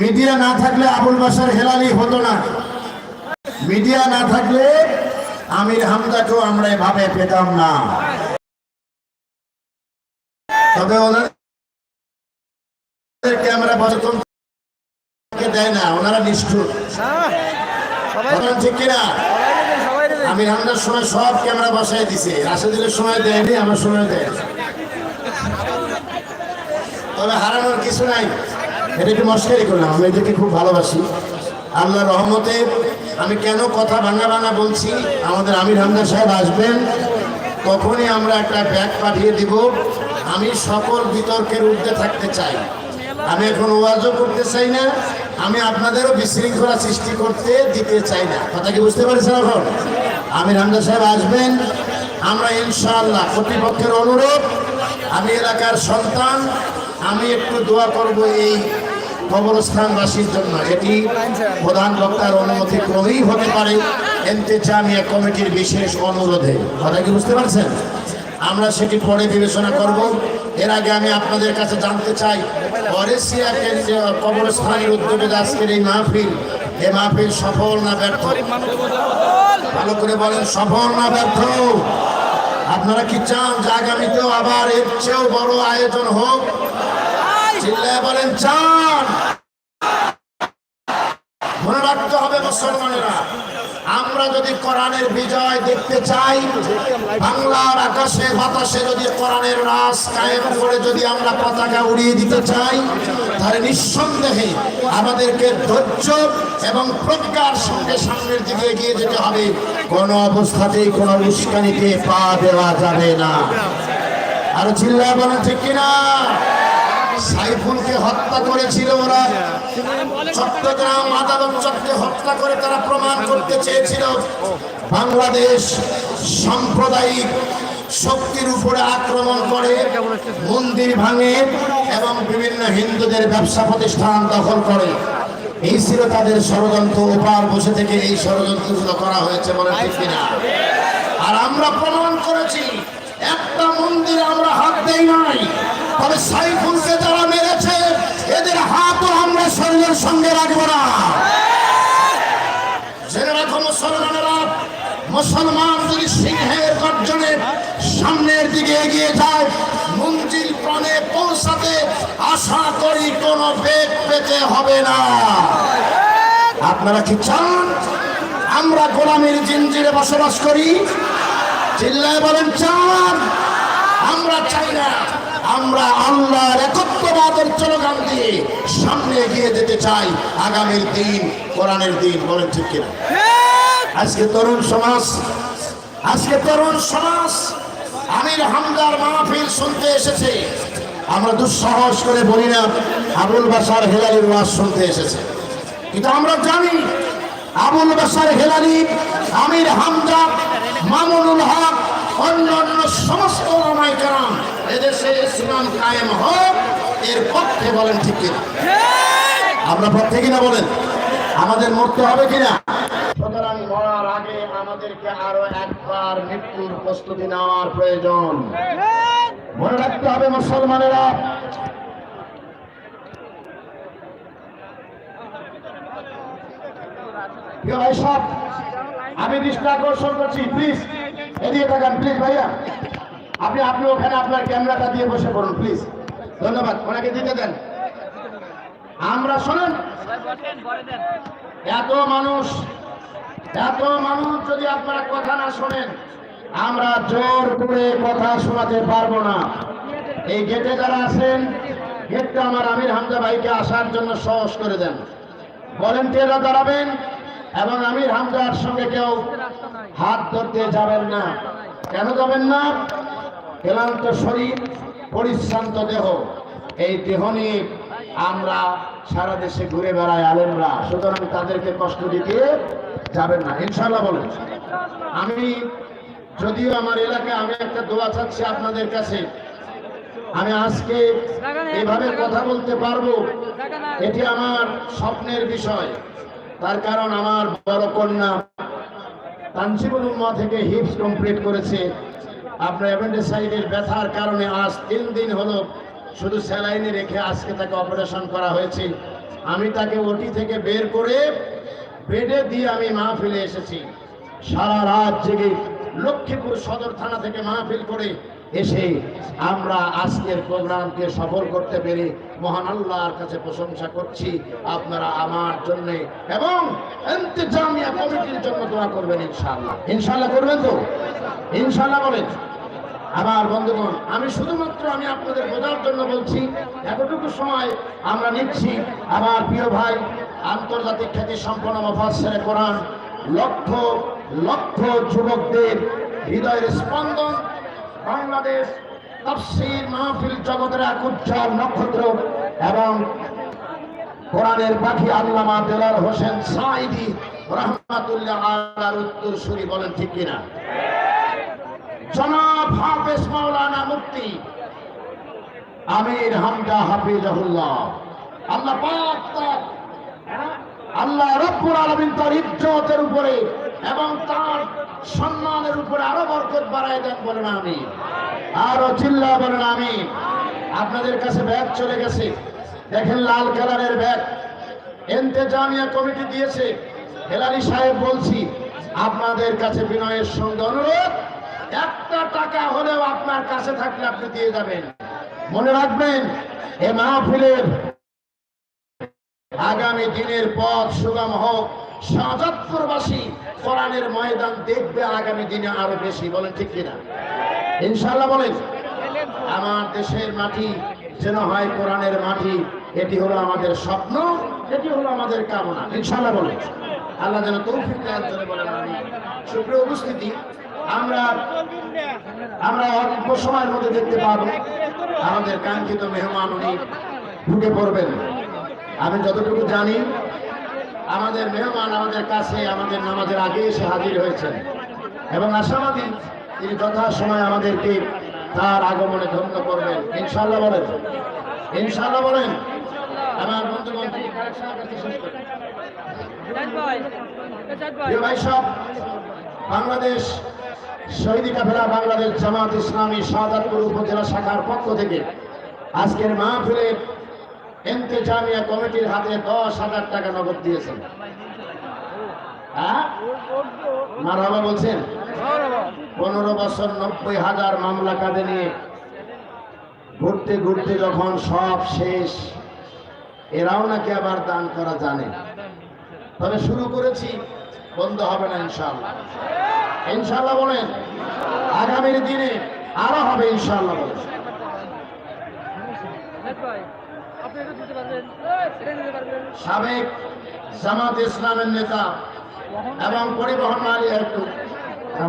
Media না থাকলে আবুল বাসার হেলালি হতো না। মিডিয়া না থাকলে আমির হামদাকেও আমরা এভাবে পেতাম না। তবে ওনার ক্যামেরা বচতন দেয় না, ওনারা নিষ্ঠুর। ঠিক কিনা? আমির হামদার সময় সব ক্যামেরা বসায় দিছে। রাশেদুলের সময় দেয়নি, আমার সময় দেয় তবে হারানোর কিছু নাই। এটা একটু মস্কারি করলাম, আমি এদেরকে খুব ভালোবাসি। আল্লাহ রহমতে আমি কেন কথা ভাঙা ভাঙা বলছি? আমাদের আমির হামদার সাহেব আসবেন, তখনই আমরা একটা ব্যাগ পাঠিয়ে দিব। আমি সকল বিতর্কের ঊর্ধ্বে থাকতে চাই। আমি এখন ওয়াজও করতে চাই না, আমি আপনাদেরও বিশৃঙ্খলা সৃষ্টি করতে দিতে চাই না। কথা কি বুঝতে পারছেন এখন? আমির হামদা সাহেব আসবেন, আমরা ইনশাআল্লাহ কর্তৃপক্ষের অনুরোধ, আমি এলাকার সন্তান, আমি একটু দোয়া করব এই কবরস্থানবাসীর জন্য এটি প্রধান বক্তার অনুমতি ক্রমেই হতে পারে এন্তেজামিয়া কমিটির বিশেষ অনুরোধে। কথা কি বুঝতে পারছেন? আমরা সেটি পরে বিবেচনা করব। এর আগে আমি আপনাদের কাছে জানতে চাই অরেসিয়া কেন্দ্রীয় কবরস্থানের উদ্যোগে আজকের এই মাহফিল এই মাহফিল সফল না ব্যর্থ? ভালো করে বলেন, সফল না ব্যর্থ? আপনারা কি চান যে আগামীতেও আবার এর চেয়েও বড় আয়োজন হোক? চিল্লায় বলেন চান মনে রাখতে হবে মুসলমানেরা, আমরা যদি কোরআনের বিজয় দেখতে চাই, বাংলার আকাশে, বাতাসে যদি কোরআনের রাস কায়েম করে যদি আমরা পতাকা উড়িয়ে দিতে চাই, তাহলে নিঃসন্দেহে আমাদেরকে ধৈর্য এবং প্রজ্ঞার সঙ্গে সামনের দিকে এগিয়ে যেতে হবে। কোনো অবস্থাতেই কোনো উস্কানিতে পা দেওয়া যাবে না। আরও চিল্লায় বলেন, ঠিক কিনা? সাইফুলকে হত্যা করেছিল ওরা। চট্টগ্রাম আদালত চক্রে হত্যা করে তারা প্রমাণ করতে চেয়েছিল। বাংলাদেশ সাম্প্রদায়িক শক্তির উপরে আক্রমণ করে, মন্দির ভাঙে এবং বিভিন্ন হিন্দুদের ব্যবসা প্রতিষ্ঠান দখল করে। এই ছিল তাদের ষড়যন্ত্র। ওপার বসে থেকে এই ষড়যন্ত্রগুলো করা হয়েছে বলে ঠিক আর আমরা প্রমাণ করেছি, একটা মন্দির আমরা হাত এগিয়ে যায় মঞ্জিল প্রাণে পৌঁছাতে আশা করি কোনো বেগ পেতে হবে না। আপনারা কি চান? আমরা গোলামের জিঞ্জিরে বসবাস করি। চিল্লায় বলেন, চান। আমরা চাই না। আমরা আল্লাহর একত্ববাদের চলগান দিয়ে সামনে এগিয়ে যেতে চাই। আগামীর দিন, কোরআনের দিন, বলেন ঠিক কিনা? আজকে তরুণ সমাজ, আজকে তরুণ সমাজ আমির হামদার মাহফিল শুনতে এসেছে। আমরা দুঃসাহস করে বলি না আবুল বাসার হেলালির ওয়াজ শুনতে এসেছে। কিন্তু আমরা জানি আবুল বাসার হেলালি আমির হামদা মামুনুল হক অন্য অন্য সমস্ত ওলামায়ে কেরাম এদেশে ইসলাম কায়েম হোক এর পক্ষে বলেন ঠিক কিনা? আমরা পক্ষে কিনা বলেন? আমাদের মরতে হবে কিনা? সুতরাং মরার আগে আমাদেরকে আরও একবার মৃত্যুর প্রস্তুতি নেওয়ার প্রয়োজন। মনে রাখতে হবে মুসলমানেরা। আমি দৃষ্টি আকর্ষণ করছি প্লিজ এদিকে থাকান প্লিজ ভাইয়া। আপনি আপনি ওখানে আপনার ক্যামেরাটা দিয়ে বসে পড়ুন প্লিজ ধন্যবাদ ওনাকে দিতে দেন। আমরা শোনেন। এত মানুষ এত মানুষ যদি আপনারা কথা না শোনেন, আমরা জোর করে কথা শোনাতে পারব না। এই গেটে যারা আছেন গেটটা আমার আমির হামজা ভাইকে আসার জন্য সহজ করে দেন। ভলেন্টিয়াররা দাঁড়াবেন এবং আমির হামজার সঙ্গে কেউ হাত ধরতে যাবেন না। কেন যাবেন না? ক্লান্ত শরীর, পরিশ্রান্ত দেহ। এই দেহ নিয়ে আমরা সারা দেশে ঘুরে বেড়াই আলেমরা, সুতরাং তাদেরকে কষ্ট দিতে যাবেন না। ইনশাল্লাহ বলেন। আমি, যদিও আমার এলাকায় আমি একটা দোয়া চাচ্ছি আপনাদের কাছে, আমি আজকে এভাবে কথা বলতে পারব, এটি আমার স্বপ্নের বিষয়। তার কারণ আমার বড় কন্যা তানসিবুল উম্মা থেকে হিপস কমপ্লিট করেছে। আপনার অ্যাপেন্ডিসাইডের ব্যথার কারণে আজ তিন দিন হলো শুধু স্যালাইনে রেখে আজকে তাকে অপারেশন করা হয়েছে। আমি তাকে ওটি থেকে বের করে বেডে দিয়ে আমি মাহফিলে এসেছি। সারা রাত জেগে লক্ষ্মীপুর সদর থানা থেকে মাহফিল করে এসে আমরা আজকের প্রোগ্রামকে সফল করতে পেরে মহান আল্লাহর কাছে প্রশংসা করছি। আপনারা আমার জন্য এবং ইন্তেজামিয়া কমিটির জন্য দোয়া করবেন ইনশাআল্লাহ। ইনশাআল্লাহ করবেন তো? ইনশাআল্লাহ বলেন। আমার বন্ধুগণ, আমি শুধুমাত্র আমি আপনাদের বোঝার জন্য বলছি, এতটুকু সময় আমরা নিচ্ছি। আমার প্রিয় ভাই, আন্তর্জাতিক খ্যাতি সম্পন্ন মফাসের কোরআন, লক্ষ লক্ষ যুবকদের হৃদয়ের স্পন্দন, বাংলাদেশ তফসির মাহফিল জগতের এক উজ্জ্বল নক্ষত্র এবং কোরআনের পাখি আল্লামা দেলার হোসেন সাইদি রহমাতুল্লাহ আলার উত্তর সুরি বলেন ঠিক কিনা? জনাব হাফেজ মাওলানা মুফতি আমির হামজা হাফিজাহুল্লাহ। আল্লাহ পাক তার আল্লাহ রব্বুল আলামিন তার ইজ্জতের উপরে এবং তার সম্মানের উপরে আরও বরকত বাড়ায় দেন বলেন আমি আরও চিল্লা বলেন আমি আপনাদের কাছে ব্যাগ চলে গেছে। দেখেন লাল কালারের ব্যাগ। এন্তেজামিয়া কমিটি দিয়েছে। হেলালি সাহেব বলছি, আপনাদের কাছে বিনয়ের সঙ্গে অনুরোধ একটা টাকা হলেও আপনার কাছে থাকলে আপনি দিয়ে যাবেন। মনে রাখবেন, এ মাহফিলের আগামী দিনের পথ সুগম হোক। শাহজাদপুরবাসী কোরআনের ময়দান দেখবে আগামী দিনে আরও বেশি, বলেন ঠিক কিনা? ইনশাল্লাহ বলেন, আমার দেশের মাটি যেন হয় কোরআনের মাটি, এটি হলো আমাদের স্বপ্ন, এটি হলো আমাদের কামনা। ইনশাল্লাহ বলেন, আল্লাহ যেন তৌফিক দেন জন্য বলেন সুপ্রিয় উপস্থিতি আমরা আমরা অল্প সময়ের মধ্যে দেখতে পাবো আমাদের কাঙ্ক্ষিত মেহমান উনি ঢুকে পড়বেন। আমি যতটুকু জানি, আমাদের মেহমান আমাদের কাছে আমাদের নামাজের আগে এসে হাজির হয়েছেন এবং আশাবাদী তিনি যথাসময় আমাদেরকে তার আগমনে ধন্য করবেন। ইনশাল্লাহ বলেন ইনশাল্লাহ বলেন। আমার বন্ধুগণ বাংলাদেশ শহীদ কাফেলা বাংলাদেশ জামাত ইসলামী শাহজাদপুর উপজেলা শাখার পক্ষ থেকে আজকের মাহফিলে এন্তেজামিয়া কমিটির হাতে দশ হাজার টাকা নগদ দিয়েছেন। হ্যাঁ? মারহাবা বলছেন, পনেরো বছর নব্বই হাজার মামলা কাঁধে নিয়ে ঘুরতে ঘুরতে যখন সব শেষ, এরাও নাকি আবার দান করা জানে। তবে শুরু করেছি, বন্ধ হবে না ইনশাল্লাহ ইনশাল্লাহ বলেন আগামীর দিনে আরও হবে ইনশাল্লাহ বলেন। সাবেক জামাত ইসলামের নেতা এবং পরিবহন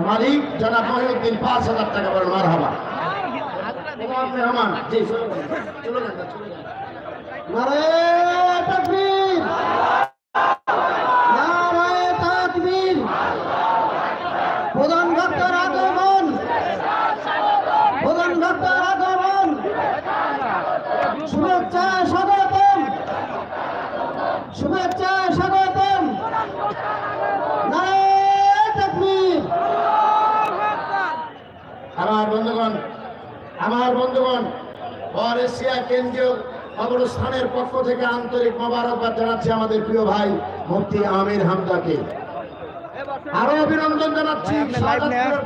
মালিক জনাব মহিউদ্দিন পাঁচ হাজার টাকা বলেন মার হবা রহমান জি চলে যান, চলে যান, চলে যান। নারায়ে তাকবীর নারায়ে তাকবীর প্রধান ভক্তর আগমন প্রধান ভক্তর আগমন শুভেচ্ছা স্বাগতম শুভেচ্ছা, স্বাগতম। আমার বন্ধুগণ আমার বন্ধুগণ পর এশিয়া কেন্দ্রীয় অবস্থানের পক্ষ থেকে আন্তরিক মোবারকবাদ জানাচ্ছি আমাদের প্রিয় ভাই মুফতি আমির হামদাকে। আরও অভিনন্দন জানাচ্ছি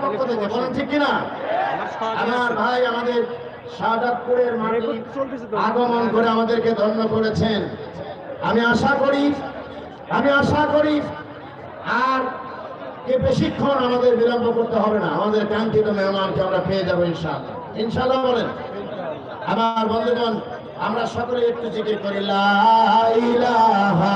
পক্ষ থেকে, বলেন ঠিক কিনা? আমার ভাই আমাদের শাহজাদপুরের মাটি আগমন করে আমাদেরকে ধন্য করেছেন। আমি আশা করি, আমি আশা করি আর কে বেশিক্ষণ আমাদের বিলম্ব করতে হবে না। আমাদের কাঙ্ক্ষিত মেহমানকে আমরা পেয়ে যাব ইনশাআল্লাহ। ইনশাআল্লাহ বলেন। আমার বন্ধুগণ, আমরা সকলে একটু জিকির করি, লা ইলাহা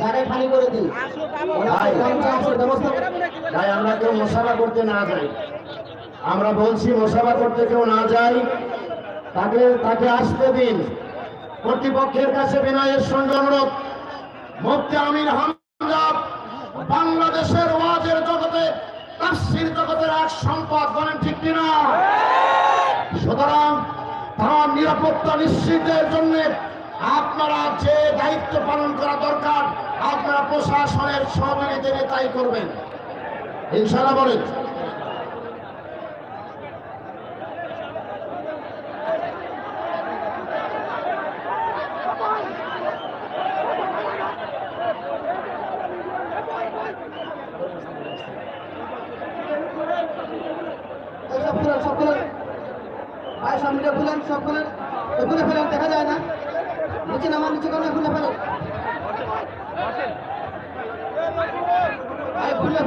জায়গায় খালি করে ভাই। ভাই, আমরা কেউ মশালা করতে না যাই। আমরা বলছি মশালা করতে কেউ না যাই। তাকে তাকে আসতে দিন। কর্তৃপক্ষের কাছে বিনয়ের সঙ্গে অনুরোধ। মুফতি আমির হামজা, বাংলাদেশের ওয়াজের জগতে, তাফসির জগতের এক সম্পদ বলেন ঠিক কিনা? সুতরাং তার নিরাপত্তা নিশ্চিতের জন্য আপনারা যে দায়িত্ব পালন করা দরকার আপনারা প্রশাসনের সহযোগিতা তাই করবেন। ইনশাআল্লাহ বলেন এই সব খুলেন সব খুলেন ভাই সামনে খুলেন সব খুলেন এ খুলে ফেলেন দেখা যায় না নিচে নামান নিচে করে খুলে ফেলেন ভাই খুলে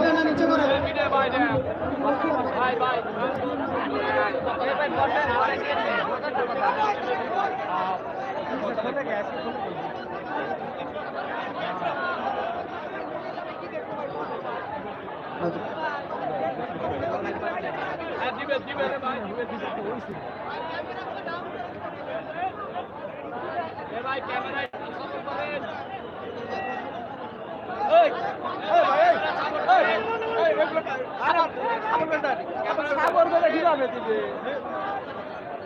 ফেলেন না নিচে করে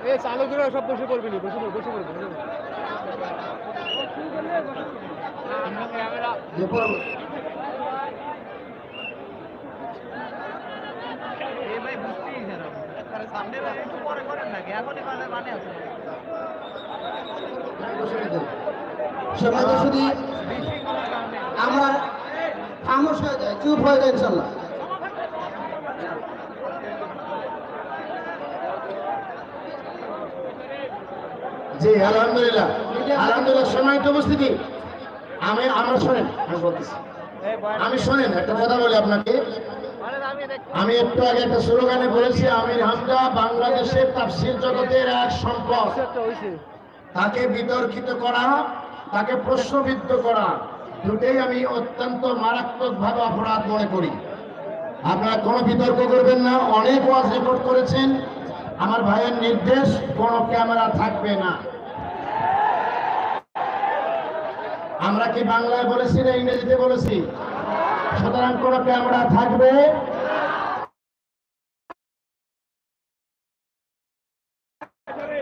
এ চালকেরা সব বসে পড়বি নি বসে পড় বসে পড়বে পড়ো। সবাই তো শুধু আমরা খামোশ হয়ে যায়, চুপ হয়ে যায় ইনশাল্লাহ। জি, আলহামদুলিল্লাহ। আলহামদুলিল্লাহ, সম্মানিত উপস্থিতি। আমি, আমরা শোনেন, আমি আমি শোনেন, একটা কথা বলি আপনাকে। আমি একটু আগে একটা স্লোগানে বলেছি, আমির হামজা বাংলাদেশের তাফসির জগতের এক সম্পদ। তাকে বিতর্কিত করা, তাকে প্রশ্নবিদ্ধ করা। দুটোই আমি অত্যন্ত মারাত্মক ভাবে অপরাধ মনে করি। আপনারা কোনো বিতর্ক করবেন না, অনেক ওয়াজ রেকর্ড করেছেন। আমার ভাইয়ের নির্দেশ, কোনো ক্যামেরা থাকবে না। আমরা কি বাংলায় বলেছি না ইংরেজিতে বলেছি? সুতরাং কোনো ক্যামেরা থাকবে?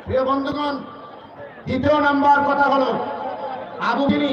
প্রিয় বন্ধুগণ, দ্বিতীয় নাম্বার কথা হলো, আবু যিনি